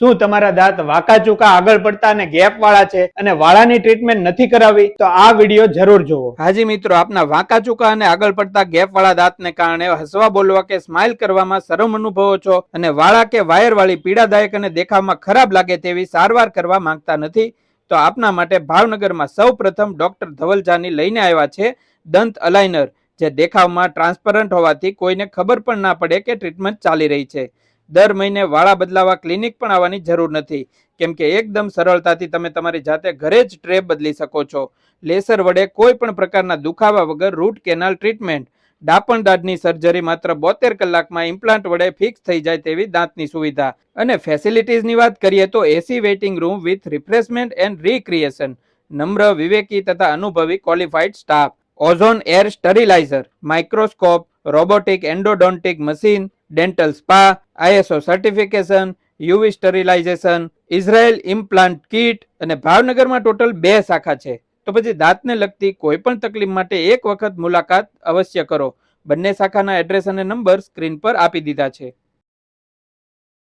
શું તમારા દાંત વાંકા ચૂકા આગળ પડતા અને ગેપ વાળા છે અને વાળાની ટ્રીટમેન્ટ નથી કરાવી? તો આ વીડિયો જરૂર જુઓ. હાજી મિત્રો, આપના વાંકા ચૂકા અને આગળ પડતા ગેપ વાળા દાંતને કારણે હસવા બોલવા કે સ્માઇલ કરવામાં શરમ અનુભવો છો અને વાળા કે વાયર વાળી પીડાદાયક અને દેખાવમાં ખરાબ લાગે તેવી સારવાર કરવા માંગતા નથી, તો આપના માટે ભાવનગરમાં સૌ પ્રથમ ડોક્ટર ધવલજાની લઈને આવ્યા છે દંત અલાઇનર જે દેખાવમાં ટ્રાન્સપરન્ટ હોવાથી કોઈને ખબર પણ ના પડે કે ટ્રીટમેન્ટ ચાલી રહી છે. દર મહિને વાળા બદલાવા ક્લિનિક પણ આવવાની જરૂર નથી. કેમ કે એકદમ સરળતાથી તમે તમારી જાતે ઘરે જ ટ્રે બદલી શકો છો. લેસર વડે કોઈ પણ પ્રકારના દુખાવા વગર રૂટ કેનાલ ટ્રીટમેન્ટ. ડાપણ દાંતની સર્જરી માત્ર બોતેર કલાકમાં ઇમ્પ્લાન્ટ વડે ફિક્સ થઈ જાય તેવી દાંતની સુવિધા. અને ફેસિલિટીઝની વાત કરીએ તો AC waiting room with refreshment and recreation. નમ્ર, વિવેકી તથા અનુભવી qualified staff. Ozone air steriliser, microscope, robotic endodontic machine dental spa ISO certification UV sterilisation Israel implant kit અને ભાવનગરમાં ટોટલ બે શાખા છે. તો પછી દાંતને લગતી કોઈ પણ તકલીફ માટે એક વખત મુલાકાત અવશ્ય કરો. બંને શાખાના એડ્રેસ અને નંબર સ્ક્રીન પર આપી દીધા છે.